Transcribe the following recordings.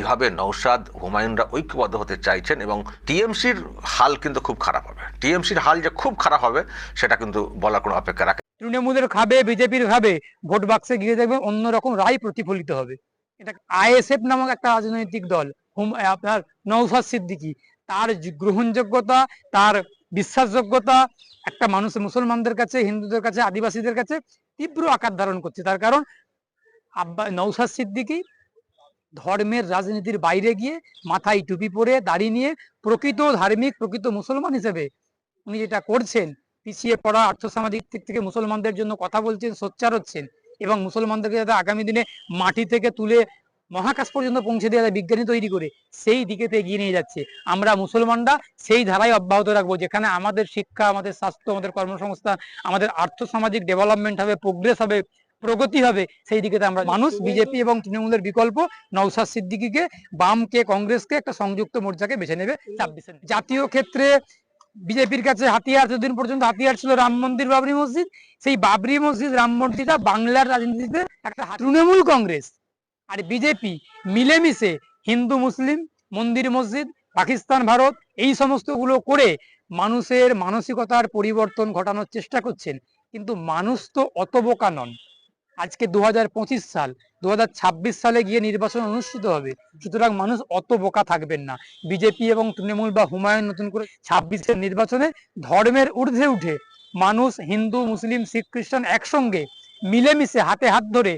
যেভাবে নৌসাদ হুমায়ুনরা ঐক্যবদ্ধ হতে চাইছেন এবং টিএমসির হাল কিন্তু খুব খারাপ হবে। টিএমসির হাল যে খুব খারাপ হবে, সেটা কিন্তু বলার কোনো অপেক্ষা রাখে। তৃণমূলের খাবে, বিজেপির খাবে, ভোট বাক্সে গিয়ে দেখবে অন্যরকম রায় প্রতিফলিত হবে। এটা আইএসএফ নামক একটা রাজনৈতিক দল আপনার নৌসাদ সিদ্দিকি। তার গ্রহণযোগ্যতা, তার বিশ্বাসযোগ্যতা, একটা মানুষ মুসলমানদের কাছে, হিন্দুদের কাছে, আদিবাসীদের কাছে তীব্র আকার ধারণ করছে। তার কারণ আব্বা নৌসাদ সিদ্দিকি ধর্মের রাজনীতির বাইরে গিয়ে মাথায় টুপি পরে দাড়ি নিয়ে প্রকৃত ধার্মিক, প্রকৃত মুসলমান হিসেবে উনি যেটা করছেন, পিছিয়ে পড়া আর্থসামাজিক দিক থেকে মুসলমানদের জন্য কথা বলছেন, সোচ্চার হচ্ছেন এবং মুসলমানদেরকে যাতে আগামী দিনে মাটি থেকে তুলে মহাকাশ পর্যন্ত পৌঁছে দেওয়া যায় বিজ্ঞানী তৈরি করে সেই দিকেতে এগিয়ে নিয়ে যাচ্ছে। আমরা মুসলমানরা সেই ধারায় অব্যাহত রাখব, যেখানে আমাদের শিক্ষা, আমাদের স্বাস্থ্য, আমাদের কর্মসংস্থান, আমাদের আর্থসামাজিক ডেভেলপমেন্ট হবে প্রোগ্রেস হবে প্রগতি হবে, সেই দিকে আমরা মানুষ, বিজেপি এবং তৃণমূলের বিকল্প নৌসাদ সিদ্দিকিকে, বামকে, কংগ্রেসকে একটা সংযুক্ত মোর্চাকে বেছে নেবে ছাব্বিশে জাতীয় ক্ষেত্রে বিজেপির কাছে হাতিয়ার যতদিন পর্যন্ত হাতিয়ার ছিল রাম মন্দির, বাবরি মসজিদ, সেই বাবরি মসজিদ, রাম মন্দিরটা বাংলার রাজনীতিতে একটা তৃণমূল কংগ্রেস আর বিজেপি মিলেমিশে হিন্দু, মুসলিম, মন্দির, মসজিদ, পাকিস্তান, ভারত, এই সমস্তগুলো করে মানুষের মানসিকতার পরিবর্তন ঘটানোর চেষ্টা করছেন। কিন্তু মানুষ তো অত বোকা নন। আজকে দু হাজার পঁচিশ সাল দু হাজার ছাব্বিশ সালে গিয়ে নির্বাচন অনুষ্ঠিত হবে। সুতরাং মানুষ অত বোকা থাকবেন না। বিজেপি এবং তৃণমূল বা হুমায়ুন নতুন করে ছাব্বিশের নির্বাচনে ধর্মের ঊর্ধ্বে উঠে মানুষ হিন্দু, মুসলিম, শিখ, খ্রিস্টান একসঙ্গে মিলেমিশে হাতে হাত ধরে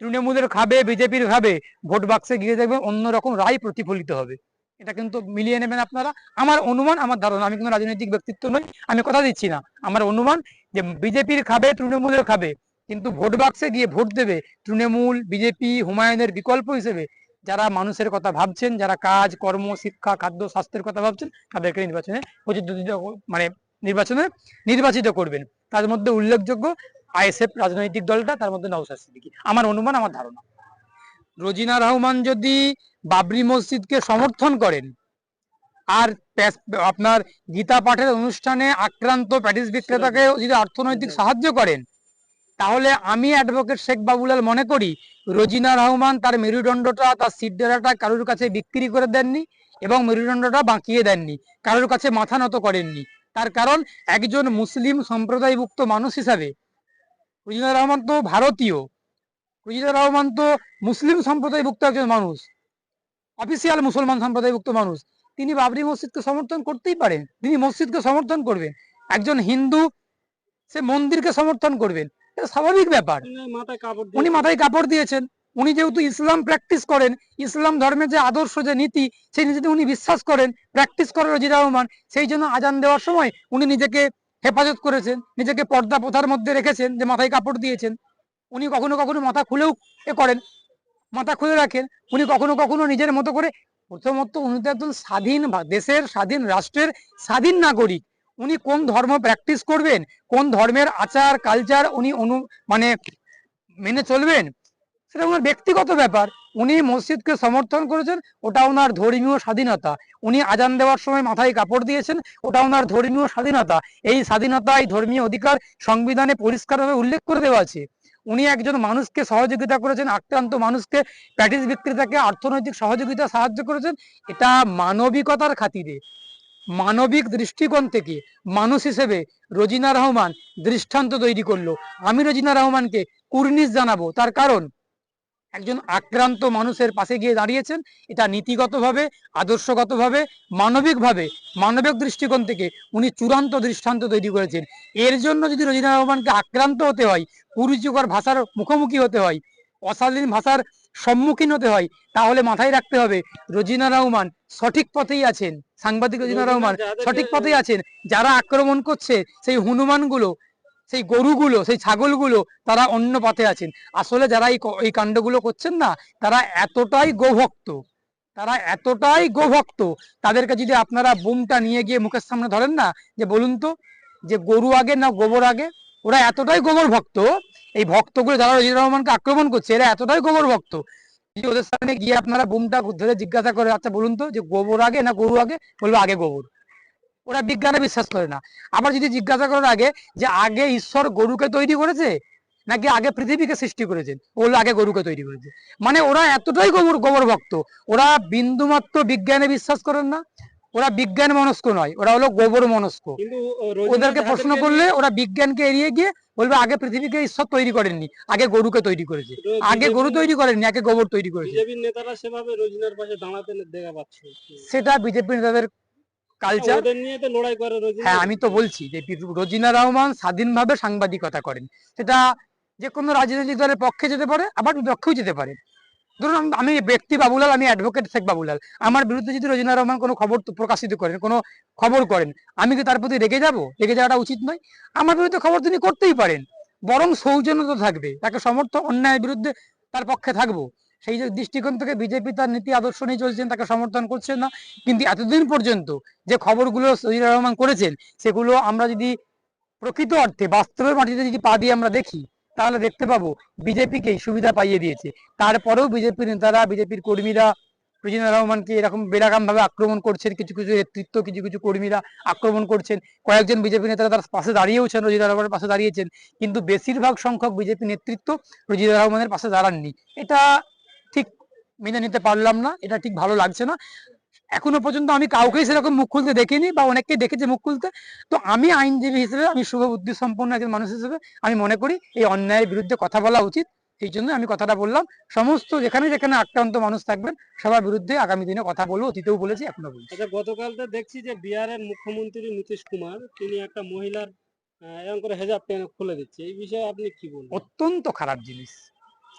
তৃণমূলের খাবে, বিজেপির খাবে, ভোট বাক্সে গিয়ে দেখবেন অন্যরকম রায় প্রতিফলিত হবে। এটা কিন্তু মিলিয়ে নেবেন আপনারা। আমার অনুমান, আমার ধারণা, আমি কোনো রাজনৈতিক ব্যক্তিত্ব নই, আমি কথা দিচ্ছি না। আমার অনুমান যে বিজেপির খাবে, তৃণমূলের খাবে কিন্তু ভোট বাক্সে গিয়ে ভোট দেবে তৃণমূল বিজেপি হুমায়ুনের বিকল্প হিসেবে। যারা মানুষের কথা ভাবছেন, যারা কাজ, কর্ম, শিক্ষা, খাদ্য, স্বাস্থ্যের কথা ভাবছেন, তাদেরকে নির্বাচনে প্রতিদ্বন্দ্বিতা মানে নির্বাচনে নির্বাচিত করবেন। তার মধ্যে উল্লেখযোগ্য আইএসএফ রাজনৈতিক দলটা, তার মধ্যে নওশাদ সিদ্দিকী। আমার অনুমান, আমার ধারণা। রোজিনা রহমান যদি বাবরি মসজিদকে সমর্থন করেন, আর আপনার গীতা পাঠের অনুষ্ঠানে আক্রান্ত প্যাটিস বিক্রেতাকে যদি অর্থনৈতিক সাহায্য করেন তাহলে আমি অ্যাডভোকেট শেখ বাবুলাল মনে করি, রোজিনা রহমান তার মেরুদণ্ডটা, তার সিদ্ধারাটা কারোর কাছে বিক্রি করে দেননি এবং মেরুদণ্ডটা বাঁকিয়ে দেননি, কারোর কাছে মাথা নত করেননি। তার কারণ একজন মুসলিম সম্প্রদায়ভুক্ত মানুষ হিসাবে রোজিনা রহমান তো ভারতীয়, রোজিনা রহমান তো মুসলিম সম্প্রদায়ভুক্ত একজন মানুষ অফিসিয়াল মুসলমান সম্প্রদায়ভুক্ত মানুষ। তিনি বাবরি মসজিদকে সমর্থন করতেই পারেন, তিনি মসজিদকে সমর্থন করবেন। একজন হিন্দু, সে মন্দিরকে সমর্থন করবেন। স্বাভাবিক ব্যাপার। উনি মাথায় কাপড় দিয়েছেন। উনি যেহেতু ইসলাম প্র্যাকটিস করেন ইসলাম ধর্মের যে আদর্শ যে নীতি সেই নীতিতে উনি বিশ্বাস করেন প্র্যাকটিস করেন রোজির রহমান সেই জন্য আজান দেওয়ার সময় উনি নিজেকে হেফাজত করেছেন নিজেকে পর্দা প্রথার মধ্যে রেখেছেন যে মাথায় কাপড় দিয়েছেন। উনি কখনো কখনো মাথা খুলেও এ করেন মাথা খুলে রাখেন। উনি কখনো কখনো নিজের মতো করে প্রথমত উনি তো একজন স্বাধীন দেশের স্বাধীন রাষ্ট্রের স্বাধীন নাগরিক। উনি কোন ধর্ম প্র্যাকটিস করবেন? কোন ধর্মের আচার কালচার উনি অনু মানে মেনে চলবেন? সেটা ওনার ব্যক্তিগত ব্যাপার। উনি মসজিদকে সমর্থন করেছেন, ওটা ওনার ধর্মীয় স্বাধীনতা। উনি আজান দেওয়ার সময় মাথায় কাপড় দিয়েছেন, ওটা ওনার ধর্মীয় স্বাধীনতা। এই স্বাধীনতা এই ধর্মীয় অধিকার সংবিধানে পরিষ্কারভাবে উল্লেখ করে দেওয়া আছে। উনি একজন মানুষকে সহযোগিতা করেছেন, আক্রান্ত মানুষকে প্যাটিস বিক্রেতাকে অর্থনৈতিক সহযোগিতা সাহায্য করেছেন। এটা মানবিকতার খাতিরে। মানবিক দৃষ্টিকোণ থেকে মানুষ হিসেবে রোজিনা রহমান দৃষ্টান্ত তৈরি করল। আমি রোজিনা রহমানকে কুর্নিশ জানাব। তার কারণ, একজন আক্রান্ত মানুষের পাশে গিয়ে দাঁড়িয়েছেন। এটা নীতিগতভাবে, আদর্শগতভাবে, মানবিকভাবে, মানবিক দৃষ্টিকোণ থেকে উনি চূড়ান্ত দৃষ্টান্ত তৈরি করেছেন। এর জন্য যদি রোজিনা রহমানকে আক্রান্ত হতে হয়, কুরুচিকর ভাষার মুখোমুখি হতে হয়, অশালীন ভাষার সম্মুখীন হতে হয় তাহলে মাথায় রাখতে হবে রোজিনা রহমান সঠিক পথেই আছেন। সাংবাদিক রোজিনা রহমান সঠিক পথেই আছেন। যারা আক্রমণ করছে সেই হনুমানগুলো সেই গরুগুলো সেই ছাগলগুলো তারা অন্য পথে আছেন। আসলে যারা এই কাণ্ডগুলো করছেন না তারা এতটাই গোভক্ত তারা এতটাই গোভক্ত। তাদেরকে যদি আপনারা বুমটা নিয়ে গিয়ে মুখের সামনে ধরেন না যে বলুন তো যে গরু আগে না গোবর আগে ওরা এতটাই গোবর ভক্ত এই ভক্তগুলো যারা রজির রহমানকে আক্রমণ করছে, এরা এতটাই গোবর ভক্ত ওদের সামনে গিয়ে আপনারা বুমটা ধরে জিজ্ঞাসা করে আচ্ছা বলুন তো যে গোবর আগে না গরু আগে? বলবে আগে গোবর। ওরা বিজ্ঞানে বিশ্বাস করে না। আবার যদি জিজ্ঞাসা করার আগে যে আগে ঈশ্বর গরুকে তৈরি করেছে, নাকি আগে পৃথিবীকে সৃষ্টি করেছেন? ওগুলো আগে গরুকে তৈরি করেছে। মানে ওরা এতটাই গোবর গোবর ভক্ত। ওরা বিন্দুমাত্র বিজ্ঞানে বিশ্বাস করেন না। ওরা বিজ্ঞান মনস্ক নয় ওরা হলো গোবর মনস্ক। ওদেরকে প্রশ্ন করলে ওরা বিজ্ঞানকে এড়িয়ে গিয়ে বলবে আগে পৃথিবীকে ঈশ্বর তৈরি করেননি আগে গরুকে তৈরি করেছে আগে গরু তৈরি করেননি আগে গোবর তৈরি করেছে। নেতারা সেভাবে রোজিনার পাশে দাঁড়াতে দেখা পাচ্ছে। সেটা বিজেপি নেতাদের কালচার হ্যাঁ আমি তো বলছি যে রোজিনা রহমান স্বাধীনভাবে সাংবাদিকতা করেন। সেটা যে কোনো রাজনৈতিক দলের পক্ষে যেতে পারে আবার বিপক্ষেও যেতে পারে। ধরুন আমি- ব্যক্তি বাবুলাল, আমি অ্যাডভোকেট শেখ বাবুলাল। আমার বিরুদ্ধে যদি রোজিনা রহমান কোনো খবর প্রকাশিত করেন, কোনো খবর করেন, আমি কি তার প্রতি রেগে যাব? রেগে যাওয়াটা উচিত নয়। আমার বিরুদ্ধে খবর তিনি করতেই পারেন। বরং সৌজন্যতা থাকবে। তাকে সমর্থন অন্যায়ের বিরুদ্ধে তার পক্ষে থাকব। সেই যে দৃষ্টিকোণ থেকে বিজেপি তার নীতি আদর্শ নিয়ে চলছেন তাকে সমর্থন করছেন না। কিন্তু এতদিন পর্যন্ত যে খবরগুলো সজিদা রহমান করেছেন, সেগুলো আমরা যদি প্রকৃত অর্থে বাস্তবের মাটিতে যদি পা দিয়ে আমরা দেখি তাহলে দেখতে পাবো বিজেপিকে সুবিধা পাইয়ে দিয়েছে। তারপরেও বিজেপির নেতারা, বিজেপির কর্মীরা রোজিনা রহমানকে এরকম বেরাগাম ভাবে আক্রমণ করছেন, কিছু কিছু নেতৃত্ব, কিছু কিছু কর্মীরা আক্রমণ করছেন। কয়েকজন বিজেপি নেতারা তার পাশে দাঁড়িয়েওছেন রোজিনা রহমানের পাশে দাঁড়িয়েছেন। কিন্তু বেশিরভাগ সংখ্যক বিজেপি নেতৃত্ব রোজিনা রহমানের পাশে দাঁড়াননি। এটা ঠিক মেনে নিতে পারলাম না, এটা ঠিক ভালো লাগছে না। এখনও পর্যন্ত আমি কাউকেই সেরকম মুখ খুলতে দেখিনি বা অনেককেই দেখেছি মুখ খুলতে। তো আমি আইনজীবী হিসেবে আমি শুভ বুদ্ধি সম্পন্ন একজন মানুষ হিসেবে আমি মনে করি এই অন্যায়ের বিরুদ্ধে কথা বলা উচিত। সেই জন্য আমি কথাটা বললাম। সমস্ত যেখানে যেখানে আক্রান্ত মানুষ থাকবেন সবার বিরুদ্ধে আগামী দিনে কথা বলব অতীতেও বলেছি এখনও বলছি। আচ্ছা গতকাল তো দেখছি যে বিহারের মুখ্যমন্ত্রী নীতিশ কুমার তিনি একটা মহিলার এরকম করে হেজাব খুলে দিচ্ছে। এই বিষয়ে আপনি কি বলবেন? অত্যন্ত খারাপ জিনিস।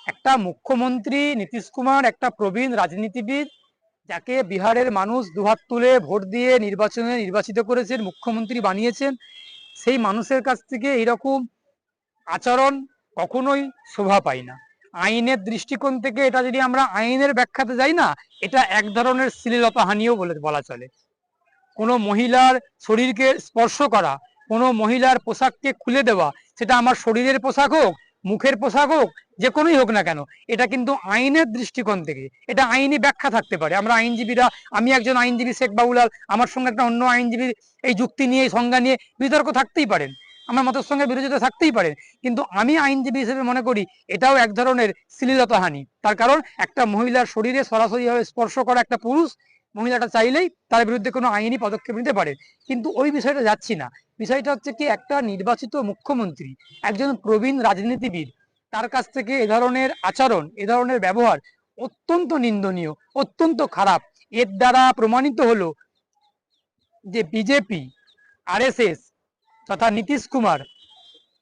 একটা মুখ্যমন্ত্রী নীতিশ কুমার একটা প্রবীণ রাজনীতিবিদ যাকে বিহারের মানুষ দুহাত তুলে ভোট দিয়ে নির্বাচনে নির্বাচিত করেছেন, মুখ্যমন্ত্রী বানিয়েছেন। সেই মানুষের কাছ থেকে এরকম আচরণ কখনোই শোভা পায় না। আইনের দৃষ্টিকোণ থেকে এটা যদি আমরা আইনের ব্যাখ্যাতে যাই না, এটা এক ধরনের শ্লীলতা হানিও বলে বলা চলে। কোনো মহিলার শরীরকে স্পর্শ করা, কোনো মহিলার পোশাককে খুলে দেওয়া, সেটা আমার শরীরের পোশাক হোক মুখের পোশাক হোক, যে কোনোই হোক না কেন, এটা কিন্তু আইনের দৃষ্টিকোণ থেকে, এটা আইনি ব্যাখ্যা থাকতে পারে। আমরা আইনজীবীরা, আমি একজন আইনজীবী, শেখ বাবুলাল আমার সঙ্গে একটা অন্য আইনজীবীর এই যুক্তি নিয়ে, এই সংজ্ঞা নিয়ে বিতর্ক থাকতেই পারেন। আমার মতের সঙ্গে বিরোধিতা থাকতেই পারেন। কিন্তু আমি আইনজীবী হিসেবে মনে করি, এটাও এক ধরনের শ্লীলতাহানি। তার কারণ, একটা মহিলার শরীরে সরাসরি ভাবে স্পর্শ করা একটা পুরুষ মহিলাটা চাইলেই তার বিরুদ্ধে কোনো আইনি পদক্ষেপ নিতে পারে। কিন্তু ওই বিষয়টা যাচ্ছি না। বিষয়টা হচ্ছে কি, একটা নির্বাচিত মুখ্যমন্ত্রী, একজন প্রবীণ রাজনীতিবিদ, তার কাছ থেকে এ ধরনের আচরণ, এ ধরনের ব্যবহার অত্যন্ত নিন্দনীয়, অত্যন্ত খারাপ। এর দ্বারা প্রমাণিত হলো যে বিজেপি, আরএসএস তথা নীতিশ কুমার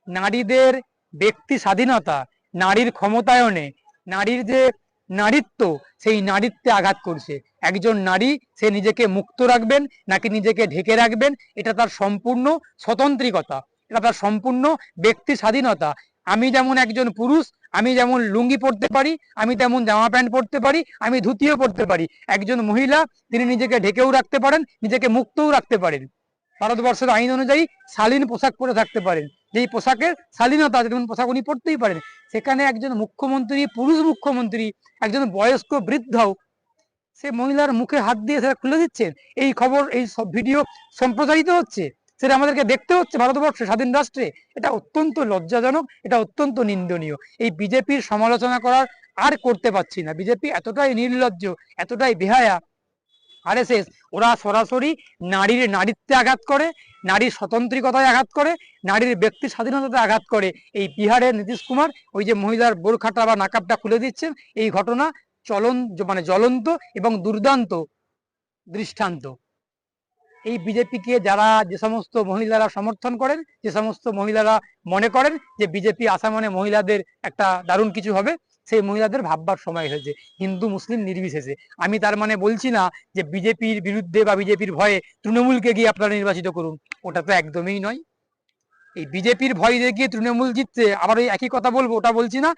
নারীদের ব্যক্তি স্বাধীনতা, নারীর ক্ষমতায়নে, নারীর যে নারীত্ব, সেই নারীত্বে আঘাত করছে। একজন নারী, সে নিজেকে মুক্ত রাখবেন, নাকি নিজেকে ঢেকে রাখবেন, এটা তার সম্পূর্ণ স্বতন্ত্রিকতা, এটা তার সম্পূর্ণ ব্যক্তি স্বাধীনতা। আমি যেমন একজন পুরুষ, আমি যেমন লুঙ্গি পরতে পারি, আমি তেমন জামা প্যান্ট পরতে পারি, আমি ধুতিও পরতে পারি। একজন মহিলা, তিনি নিজেকে ঢেকেও রাখতে পারেন, নিজেকে মুক্তও রাখতে পারেন। ভারতবর্ষের আইন অনুযায়ী শালীন পোশাক পরে থাকতে পারেন। যেই পোশাকের শালীনতা, যেমন পোশাক উনি পরতেই পারেন। সেখানে একজন মুখ্যমন্ত্রী, পুরুষ মুখ্যমন্ত্রী, একজন বয়স্ক বৃদ্ধও সে মহিলার মুখে হাত দিয়ে সেটা খুলে দিচ্ছেন। এই খবর, এই সব ভিডিও সম্প্রচারিত হচ্ছে। সেটা আমাদেরকে দেখতে হচ্ছে ভারতবর্ষে, স্বাধীন রাষ্ট্রে। এটা অত্যন্ত লজ্জাজনক, এটা অত্যন্ত নিন্দনীয়। এই বিজেপির সমালোচনা করার আর করতে পারছি না। বিজেপি এতটাই নির্লজ্জ, এতটাই বেহায়া। আরএসএস, ওরা সরাসরি নারীর নারীত্বে আঘাত করে, নারীর স্বতন্ত্রিকতায় আঘাত করে, নারীর ব্যক্তি স্বাধীনতাতে আঘাত করে। এই বিহারের নীতিশ কুমার ওই যে মহিলার বোরখাটা বা নাকাবটা খুলে দিচ্ছেন। এই ঘটনা চলন মানে জ্বলন্ত এবং দুর্দান্ত দৃষ্টান্ত। এই বিজেপিকে যারা যে সমস্ত মহিলারা সমর্থন করেন, যে সমস্ত মহিলারা মনে করেন যে বিজেপি আসা মানে মহিলাদের একটা দারুণ কিছু হবে, সেই মহিলাদের ভাববার সময় হয়েছে। হিন্দু, মুসলিম নির্বিশেষে। আমি তার মানে বলছি না যে বিজেপির বিরুদ্ধে বা বিজেপির ভয়ে তৃণমূলকে গিয়ে আপনারা নির্বাচিত করুন। ওটা তো একদমই নয়। এই বিজেপির ভয় দেখিয়ে তৃণমূল জিতছে, আবার ওই একই কথা বলব, ওটা বলছি না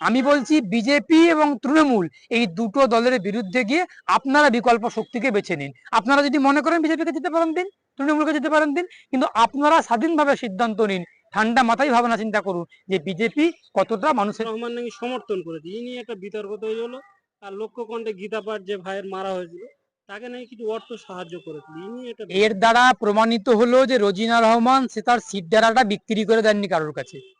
আমি বলছি বিজেপি এবং তৃণমূল এই দুটো দলের বিরুদ্ধে গিয়ে আপনারা বিকল্প শক্তিকে বেছে নিন। আপনারা যদি মনে করেন বিজেপিকে যেতে পারেন দিন তৃণমূলকে যেতে পারেন দিন কিন্তু আপনারা স্বাধীনভাবে সিদ্ধান্ত নিন। ঠান্ডা মাথায় ভাবনা চিন্তা করুন যে বিজেপি কতটা মানুষের রহমান নাকি সমর্থন করেছে। এই নিয়ে একটা বিতর্ক তৈরি হলো। আর লক্ষ্যকণ্ঠে গীতা পাঠ যে ভাইয়ের মারা হয়েছিল তাকে নাকি কিছু অর্থ সাহায্য করেছিল এর দ্বারা প্রমাণিত হলো যে রোজিনা রহমান সে তার সিট ডারাটা বিক্রি করে দেননি কারোর কাছে।